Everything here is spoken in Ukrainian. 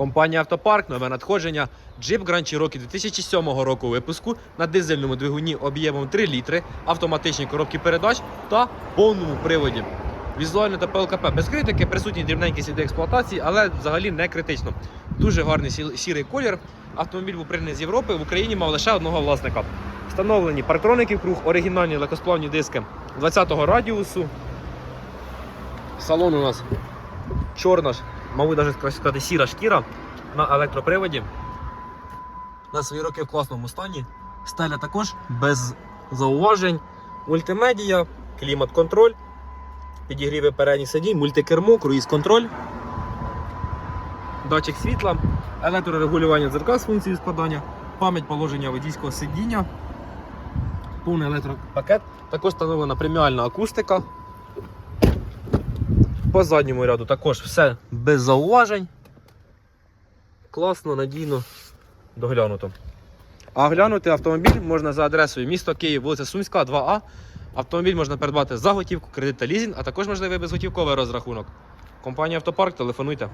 Компанія Автопарк, нове надходження. Jeep Grand Cherokee 2007 року випуску на дизельному двигуні об'ємом 3 літри, автоматичній коробці передач та повному приводі. Візуально та ПЛКП без критики, присутні дрібненькі сліди експлуатації, але взагалі не критично. Дуже гарний сірий колір. Автомобіль був пригнаний з Європи. В Україні мав лише одного власника. Встановлені парктроники круг, оригінальні легкосплавні диски 20-го радіусу. Салон у нас чорна, ж, мабуть, навіть сказати, сіра шкіра на електроприводі. На свої роки в класному стані. Стеля також без зауважень. Мультимедія, клімат-контроль, підігріви передніх сидінь, мультикермо, круїз-контроль, датчик світла, електрорегулювання дзеркал з функцією складання, пам'ять положення водійського сидіння, повний електропакет. Також встановлена преміальна акустика. По задньому ряду також все без зауважень. Класно, надійно доглянуто. А глянути автомобіль можна за адресою місто Київ, вулиця Сумська, 2А. Автомобіль можна придбати за готівку, кредит та лізінг, а також можливий безготівковий розрахунок. Компанія Автопарк, телефонуйте.